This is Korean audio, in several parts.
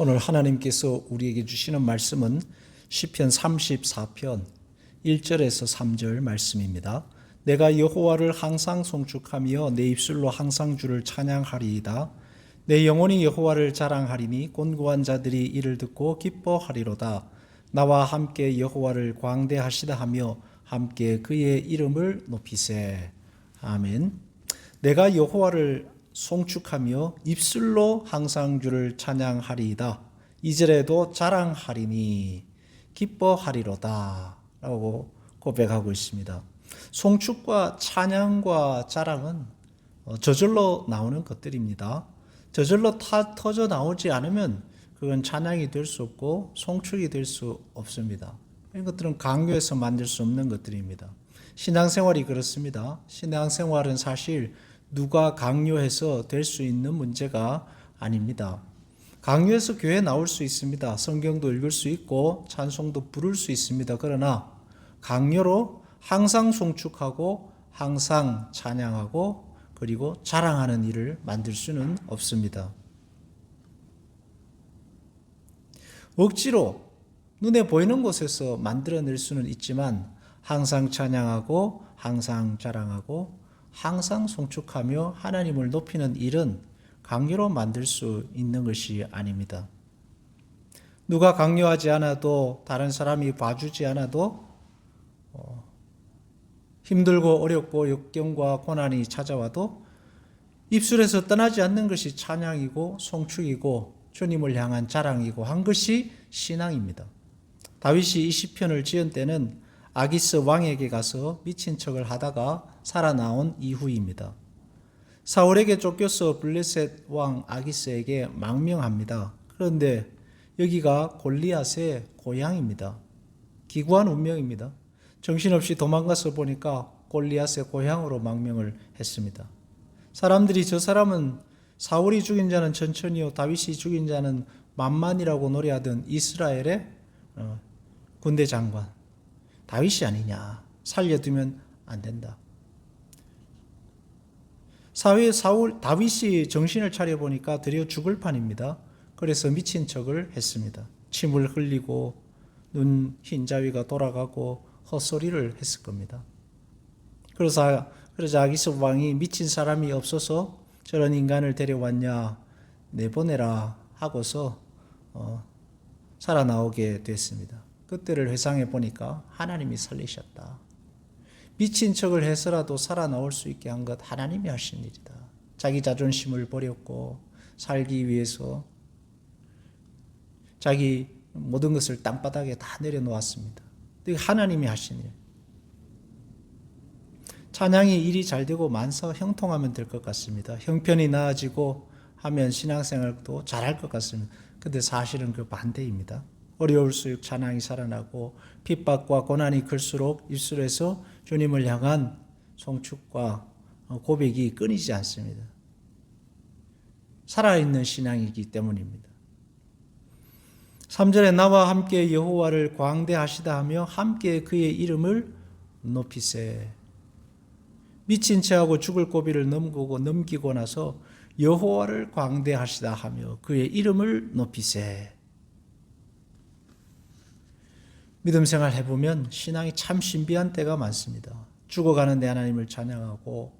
오늘 하나님께서 우리에게 주시는 말씀은 시편 34편 1절에서 3절 말씀입니다. 내가 여호와를 항상 송축하며 내 입술로 항상 주를 찬양하리이다. 내 영혼이 여호와를 자랑하리니 곤고한 자들이 이를 듣고 기뻐하리로다. 나와 함께 여호와를 광대하시다 하며 함께 그의 이름을 높이세. 아멘. 내가 여호와를 송축하며 입술로 항상 주를 찬양하리이다. 이절에도 자랑하리니 기뻐하리로다. 라고 고백하고 있습니다. 송축과 찬양과 자랑은 어, 저절로 나오는 것들입니다. 저절로 타, 터져 나오지 않으면 그건 찬양이 될 수 없고 송축이 될 수 없습니다. 이런 것들은 강요해서 만들 수 없는 것들입니다. 신앙생활이 그렇습니다. 신앙생활은 사실 누가 강요해서 될 수 있는 문제가 아닙니다. 강요해서 교회 나올 수 있습니다. 성경도 읽을 수 있고 찬송도 부를 수 있습니다. 그러나 강요로 항상 송축하고 항상 찬양하고 그리고 자랑하는 일을 만들 수는 없습니다. 억지로 눈에 보이는 곳에서 만들어낼 수는 있지만 항상 찬양하고 항상 자랑하고 항상 송축하며 하나님을 높이는 일은 강요로 만들 수 있는 것이 아닙니다. 누가 강요하지 않아도 다른 사람이 봐주지 않아도 어, 힘들고 어렵고 역경과 고난이 찾아와도 입술에서 떠나지 않는 것이 찬양이고 송축이고 주님을 향한 자랑이고 한 것이 신앙입니다. 다윗이 이 시편을 지은 때는 아기스 왕에게 가서 미친 척을 하다가 살아나온 이후입니다. 사울에게 쫓겨서 블레셋 왕 아기스에게 망명합니다. 그런데 여기가 골리앗의 고향입니다. 기구한 운명입니다. 정신없이 도망가서 보니까 골리앗의 고향으로 망명을 했습니다. 사람들이 저 사람은 사울이 죽인 자는 천천히요 다윗이 죽인 자는 만만이라고 노래하던 이스라엘의 어, 군대 장관 다윗이 아니냐 살려두면 안 된다. 사회 사울 다윗이 정신을 차려 보니까 드디어 죽을 판입니다. 그래서 미친 척을 했습니다. 침을 흘리고 눈 흰자위가 돌아가고 헛소리를 했을 겁니다. 그래서 그러자 아기스 왕이 미친 사람이 없어서 저런 인간을 데려왔냐 내보내라 하고서 어, 살아나오게 됐습니다. 그때를 회상해 보니까 하나님이 살리셨다. 미친 척을 해서라도 살아나올 수 있게 한 것 하나님이 하신 일이다. 자기 자존심을 버렸고 살기 위해서 자기 모든 것을 땅바닥에 다 내려놓았습니다. 하나님이 하신 일. 찬양이 일이 잘 되고 만사 형통하면 될 것 같습니다. 형편이 나아지고 하면 신앙생활도 잘할 것 같습니다. 근데 사실은 그 반대입니다. 어려울수록 찬양이 살아나고 핍박과 고난이 클수록 입술에서 주님을 향한 송축과 고백이 끊이지 않습니다. 살아있는 신앙이기 때문입니다. 3절에 나와 함께 여호와를 광대하시다 하며 함께 그의 이름을 높이세. 미친 채하고 죽을 고비를 넘기고 넘기고 나서 여호와를 광대하시다 하며 그의 이름을 높이세. 믿음 생활 해보면 신앙이 참 신비한 때가 많습니다. 죽어가는데 하나님을 찬양하고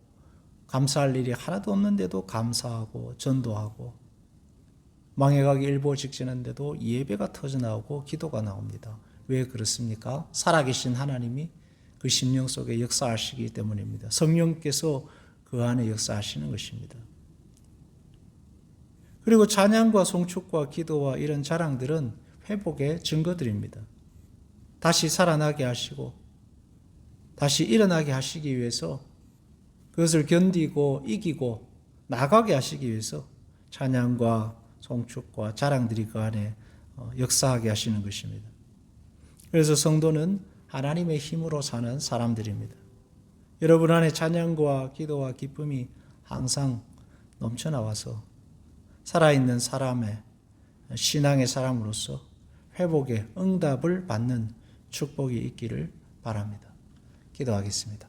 감사할 일이 하나도 없는데도 감사하고 전도하고 망해가기 일보 직전인데도 예배가 터져나오고 기도가 나옵니다. 왜 그렇습니까? 살아계신 하나님이 그 심령 속에 역사하시기 때문입니다. 성령께서 그 안에 역사하시는 것입니다. 그리고 찬양과 송축과 기도와 이런 자랑들은 회복의 증거들입니다. 다시 살아나게 하시고 다시 일어나게 하시기 위해서 그것을 견디고 이기고 나가게 하시기 위해서 찬양과 송축과 자랑들이 그 안에 어, 역사하게 하시는 것입니다. 그래서 성도는 하나님의 힘으로 사는 사람들입니다. 여러분 안에 찬양과 기도와 기쁨이 항상 넘쳐나와서 살아있는 사람의 신앙의 사람으로서 회복의 응답을 받는 축복이 있기를 바랍니다. 기도하겠습니다.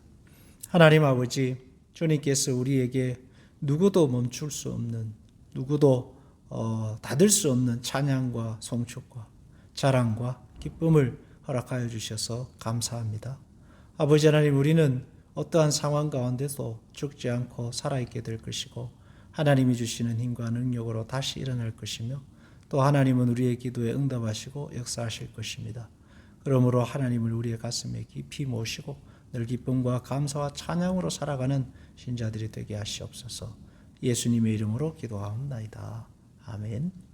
하나님 아버지, 주님께서 우리에게 누구도 멈출 수 없는, 누구도 어, 닫을 수 없는 찬양과 송축과 자랑과 기쁨을 허락하여 주셔서 감사합니다. 아버지 하나님 우리는 어떠한 상황 가운데도 죽지 않고 살아있게 될 것이고 하나님이 주시는 힘과 능력으로 다시 일어날 것이며 또 하나님은 우리의 기도에 응답하시고 역사하실 것입니다. 그러므로 하나님을 우리의 가슴에 깊이 모시고 늘 기쁨과 감사와 찬양으로 살아가는 신자들이 되게 하시옵소서. 예수님의 이름으로 기도하옵나이다. 아멘.